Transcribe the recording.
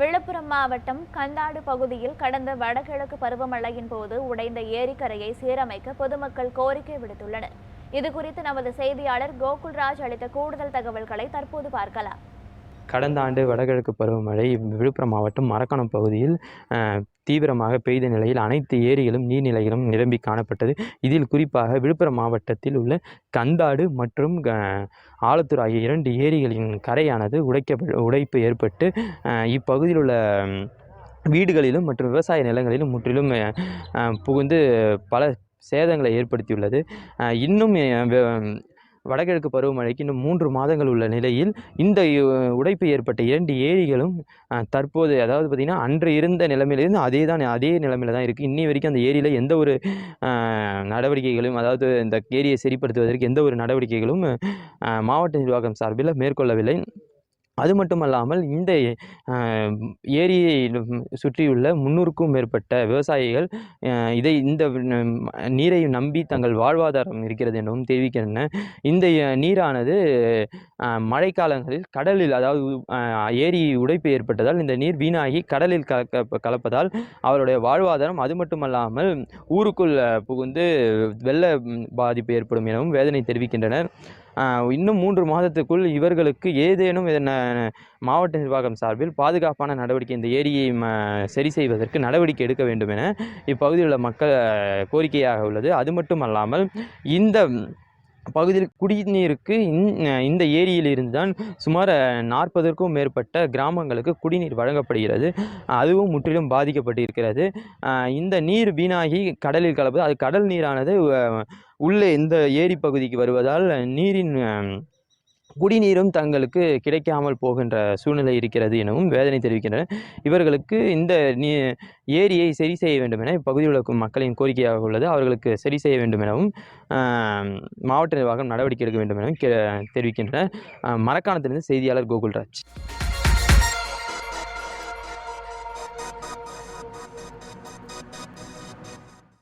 விழுப்புரம் மாவட்டம் கந்தாடு பகுதியில் கடந்த வடகிழக்கு பருவமழையின் போது உடைந்த ஏரிக்கரையை சீரமைக்க பொதுமக்கள் கோரிக்கை விடுத்துள்ளனர். இதுகுறித்து நமது செய்தியாளர் கோகுல்ராஜ் அளித்த கூடுதல் தகவல்களை தற்போது பார்க்கலாம். கடந்த ஆண்டு வடகிழக்கு பருவமழை விழுப்புரம் மாவட்டம் மரக்காணம் பகுதியில் தீவிரமாக பெய்த நிலையில் அனைத்து ஏரிகளும் நீர்நிலைகளும் நிரம்பி காணப்பட்டது. இதில் குறிப்பாக விழுப்புரம் மாவட்டத்தில் உள்ள கந்தாடு மற்றும் க- ஆலத்தூர் ஆகிய இரண்டு ஏரிகளின் கரையானது உடைக்க உடைப்பு ஏற்பட்டு இப்பகுதியில் உள்ள வீடுகளிலும் மற்றும் விவசாய நிலங்களிலும் முற்றிலும் புகுந்து பல சேதங்களை ஏற்படுத்தியுள்ளது. இன்னும் வடகிழக்கு பருவமழைக்கு இன்னும் மூன்று மாதங்கள் உள்ள நிலையில் இந்த உடைப்பு ஏற்பட்ட இரண்டு ஏரிகளும் தற்போது அதாவது பார்த்திங்கன்னா அன்று இருந்த நிலைமையிலிருந்து அதே தான் அதே நிலைமையில் தான் இருக்குது இன்னி வரைக்கும் அந்த ஏரியில் எந்த ஒரு நடவடிக்கைகளும் அதாவது இந்த ஏரியை சரிப்படுத்துவதற்கு எந்த ஒரு நடவடிக்கைகளும் மாவட்ட நிர்வாகம் சார்பில் மேற்கொள்ளவில்லை. அது மட்டுமல்லாமல் இந்த ஏரியை சுற்றியுள்ள முன்னூறுக்கும் மேற்பட்ட விவசாயிகள் இதை இந்த நீரை நம்பி தங்கள் வாழ்வாதாரம் இருக்கிறது எனவும் தெரிவிக்கின்றன. இந்த நீரானது மழைக்காலங்களில் கடலில் அதாவது ஏரி உடைப்பு ஏற்பட்டதால் இந்த நீர் வீணாகி கடலில் கலக்க கலப்பதால் அவருடைய வாழ்வாதாரம் அது மட்டுமல்லாமல் ஊருக்குள் புகுந்து வெள்ள பாதிப்பு ஏற்படும் எனவும் வேதனை தெரிவிக்கின்றனர். இன்னும் மூன்று மாதத்துக்குள் இவர்களுக்கு ஏதேனும் இதன மாவட்ட நிர்வாகம் சார்பில் பாதுகாப்பான நடவடிக்கை இந்த ஏரியை ம சரி செய்வதற்கு நடவடிக்கை எடுக்க வேண்டும் என இப்பகுதியில் உள்ள மக்கள் கோரிக்கையாக உள்ளது. அது மட்டும் அல்லாமல் இந்த பகுதியில் குடிநீருக்கு இந்- இந்த ஏரியிலிருந்து தான் சுமார் நாற்பதற்கும் மேற்பட்ட கிராமங்களுக்கு குடிநீர் வழங்கப்படுகிறது. அதுவும் முற்றிலும் பாதிக்கப்பட்டு இருக்கிறது இந்த நீர் வீணாகி கடலில் கலப்பது அது கடல் நீரானது உள்ளே இந்த ஏரி பகுதிக்கு வருவதால் நீரின் குடிநீரும் தங்களுக்கு கிடைக்காமல் போகின்ற சூழ்நிலை இருக்கிறது எனவும் வேதனை தெரிவிக்கின்றனர் இவர்களுக்கு இந்த நீ ஏரியை சரி செய்ய வேண்டும் என இப்பகுதியில் உள்ள மக்களின் கோரிக்கையாக உள்ளது. அவர்களுக்கு சரி செய்ய வேண்டும் எனவும் மாவட்ட நிர்வாகம் நடவடிக்கை எடுக்க வேண்டும் எனவும் கே தெரிவிக்கின்றனர். மரக்காணத்திலிருந்து செய்தியாளர் கோகுல்ராஜ்.